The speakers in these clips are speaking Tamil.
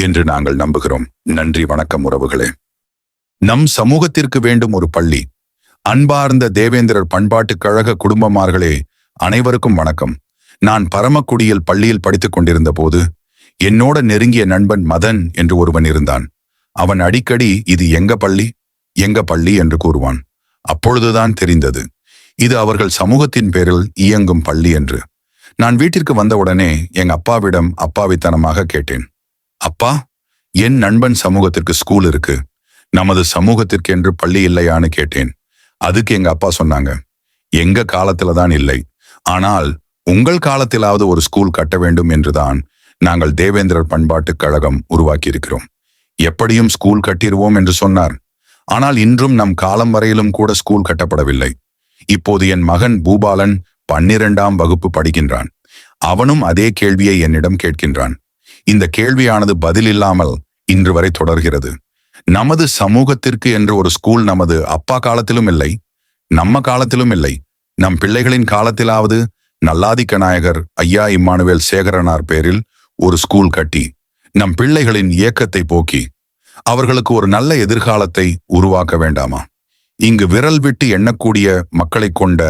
என்று நாங்கள் நம்புகிறோம். நன்றி வணக்கம் உறவுகளே. நம் சமூகத்திற்கு வேண்டும் ஒரு பள்ளி. அன்பார்ந்த தேவேந்திரர் பண்பாட்டுக் கழக குடும்பமார்களே அனைவருக்கும் வணக்கம். நான் பரமக்குடியில் பள்ளியில் படித்துக் கொண்டிருந்த போது என்னோட நெருங்கிய நண்பன் மதன் என்று ஒருவன் இருந்தான். அவன் அடிக்கடி இது எங்க பள்ளி? எங்க பள்ளி? என்று கூறுவான். அப்பொழுதுதான் தெரிந்தது. இது அவர்கள் சமூகத்தின் பேரில் இயங்கும் பள்ளி என்று. நான் வீட்டிற்கு வந்தவுடனே எங்க அப்பாவிடம் அப்பாவித்தனமாக கேட்டேன். அப்பா என் நண்பன் சமூகத்திற்கு ஸ்கூல் இருக்கு. நமது சமூகத்திற்கு என்று பள்ளி இல்லையான்னு கேட்டேன். அதுக்கு எங்க அப்பா சொன்னாங்க எங்க காலத்துல தான் இல்லை. ஆனால் உங்கள் காலத்திலாவது ஒரு ஸ்கூல் கட்ட வேண்டும் என்றுதான் நாங்கள் தேவேந்திரர் பண்பாட்டுக் கழகம் உருவாக்கி இருக்கிறோம் எப்படியும் ஸ்கூல் கட்டிடுவோம் என்று சொன்னார். ஆனால் இன்றும் நம் காலம் வரையிலும் கூட ஸ்கூல் கட்டப்படவில்லை. இப்போது என் மகன் பூபாலன் பன்னிரெண்டாம் வகுப்பு படிக்கின்றான். அவனும் அதே கேள்வியை என்னிடம் கேட்கின்றான். இந்த கேள்வியானது பதில் இல்லாமல் இன்று வரை தொடர்கிறது. நமது சமூகத்திற்கு என்று ஒரு ஸ்கூல் நமது அப்பா காலத்திலும் இல்லை நம்ம காலத்திலும் இல்லை. நம் பிள்ளைகளின் காலத்திலாவது நல்லாதிக்க நாயகர் ஐயா இம்மானுவேல் சேகரனார் பேரில் ஒரு ஸ்கூல் கட்டி நம் பிள்ளைகளின் இயக்கத்தை போக்கி அவர்களுக்கு ஒரு நல்ல எதிர்காலத்தை உருவாக்க வேண்டாமா? இங்கு விரல் விட்டு எண்ணக்கூடிய மக்களை கொண்ட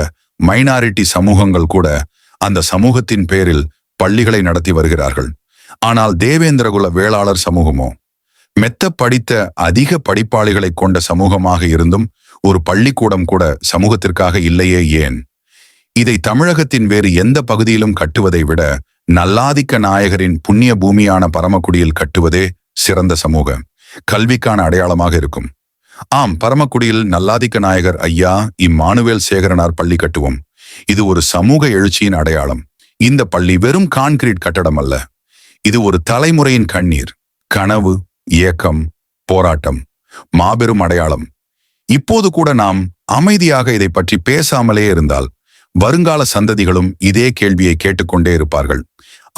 மைனாரிட்டி சமூகங்கள் கூட அந்த சமூகத்தின் பேரில் பள்ளிகளை நடத்தி வருகிறார்கள். ஆனால் தேவேந்திரகுல வேளாளர் சமூகமோ? மெத்த படித்த அதிக படிப்பாளிகளை கொண்ட சமூகமாக இருந்தும் ஒரு பள்ளிக்கூடம் கூட சமூகத்திற்காக இல்லையே ஏன்? இதை தமிழகத்தின் வேறு எந்த பகுதியிலும் கட்டுவதை விட நல்லாதிக்க நாயகரின் புண்ணிய பூமியான பரமக்குடியில் கட்டுவதே சிறந்த சமூக கல்விக்கான அடையாளமாக இருக்கும். ஆம் பரமக்குடியில் நல்லாதிக்க நாயகர் ஐயா இம்மானுவேல் சேகரனார் பள்ளி கட்டுவோம். இது ஒரு சமூக எழுச்சியின் அடையாளம். இந்த பள்ளி வெறும் கான்கிரீட் கட்டடம் அல்ல. இது ஒரு தலைமுறையின் கண்ணீர் கனவு இயக்கம் போராட்டம் மாபெரும் அடையாளம். இப்போது கூட நாம் அமைதியாக இதை பற்றி பேசாமலே இருந்தால் வருங்கால சந்ததிகளும் இதே கேள்வியை கேட்டுக்கொண்டே இருப்பார்கள்.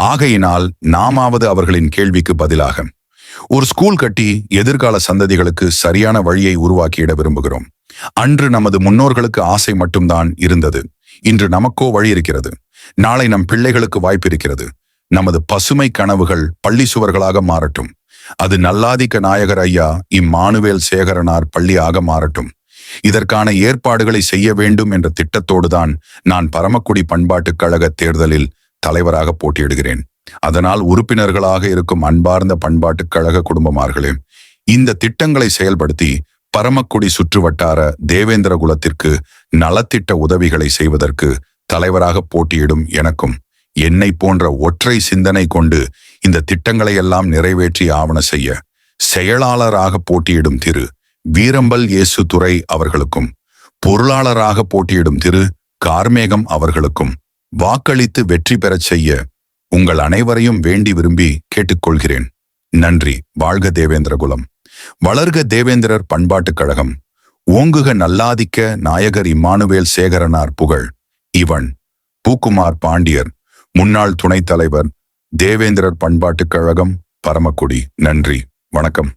ஆகையினால் நாமாவது அவர்களின் கேள்விக்கு பதிலாக ஒரு ஸ்கூல் கட்டி எதிர்கால சந்ததிகளுக்கு சரியான வழியை உருவாக்கியிட விரும்புகிறோம். அன்று நமது முன்னோர்களுக்கு ஆசை மட்டும்தான் இருந்தது. இன்று நமக்கோ வழி இருக்கிறது. நாளை நம் பிள்ளைகளுக்கு வாய்ப்பு இருக்கிறது. நமது பசுமை கனவுகள் பள்ளி சுவர்களாக மாறட்டும். அது நல்லாதிக்க நாயகர் ஐயா இம்மானுவேல் சேகரனார் பள்ளியாக மாறட்டும். இதற்கான ஏற்பாடுகளை செய்ய வேண்டும் என்ற திட்டத்தோடுதான் நான் பரமக்குடி பண்பாட்டுக் கழக தேர்தலில் தலைவராக போட்டியிடுகிறேன். அதனால் உறுப்பினர்களாக இருக்கும் அன்பார்ந்த பண்பாட்டுக் கழக குடும்பமார்களே இந்த திட்டங்களை செயல்படுத்தி பரமக்குடி சுற்றுவட்டார தேவேந்திர குலத்திற்கு நலத்திட்ட உதவிகளை செய்வதற்கு தலைவராக போட்டியிடும் எனக்கும் என்னை போன்ற ஒற்றை சிந்தனை கொண்டு இந்த திட்டங்களை எல்லாம் நிறைவேற்றி ஆவண செய்ய செயலாளராக போட்டியிடும் திரு. வீரம்பல் இயேசு துறை அவர்களுக்கும் பொருளாளராக போட்டியிடும் திரு. கார்மேகம் அவர்களுக்கும் வாக்களித்து வெற்றி பெறச் செய்ய உங்கள் அனைவரையும் வேண்டி விரும்பி கேட்டுக்கொள்கிறேன். நன்றி. வாழ்க தேவேந்திரகுலம். வளர்க தேவேந்திரர் பண்பாட்டுக் கழகம். ஓங்குக நல்லாதிக்க நாயகர் இம்மானுவேல் சேகரனார் புகழ். இவன் பூக்குமார் பாண்டியர். முன்னாள் துணைத் தலைவர் தேவேந்திரர் பண்பாட்டுக் கழகம் பரமக்குடி. நன்றி. வணக்கம்.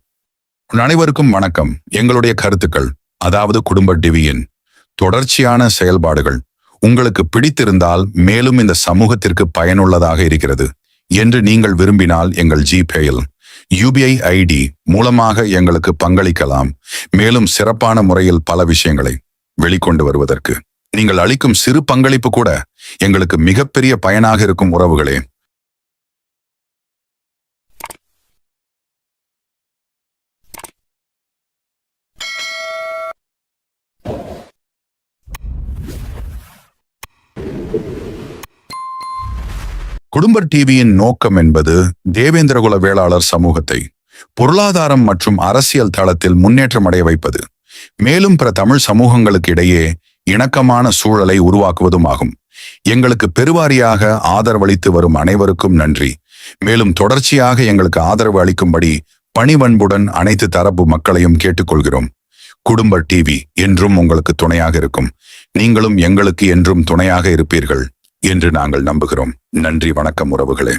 அனைவருக்கும் வணக்கம். எங்களுடைய கருத்துக்கள் அதாவது குடும்ப டிவியின் தொடர்ச்சியான செயல்பாடுகள் உங்களுக்கு பிடித்திருந்தால் மேலும் இந்த சமூகத்திற்கு பயனுள்ளதாக இருக்கிறது என்று நீங்கள் விரும்பினால் எங்கள் ஜிபேயில் யூபிஐ ஐடி மூலமாக எங்களுக்கு பங்களிக்கலாம். மேலும் சிறப்பான முறையில் பல விஷயங்களை வெளிக்கொண்டு வருவதற்கு நீங்கள் அளிக்கும் சிறு பங்களிப்பு கூட எங்களுக்கு மிகப்பெரிய பயனாக இருக்கும் உறவுகளே. குடும்ப டிவியின் நோக்கம் என்பது தேவேந்திரகுல வேளாளர் சமூகத்தை பொருளாதாரம் மற்றும் அரசியல் தளத்தில் முன்னேற்றம் அடைய வைப்பது. மேலும் பிற தமிழ் சமூகங்களுக்கு இடையே இணக்கமான சூழலை உருவாக்குவதும் ஆகும். எங்களுக்கு பெருவாரியாக ஆதரவளித்து வரும் அனைவருக்கும் நன்றி. மேலும் தொடர்ச்சியாக எங்களுக்கு ஆதரவு அளிக்கும்படி பணிவன்புடன் அனைத்து தரப்பு மக்களையும் கேட்டுக்கொள்கிறோம். குடும்ப டிவி என்றும் உங்களுக்கு துணையாக இருக்கும். நீங்களும் எங்களுக்கு என்றும் துணையாக இருப்பீர்கள் என்று நாங்கள் நம்புகிறோம். நன்றி வணக்கம் உறவுகளே.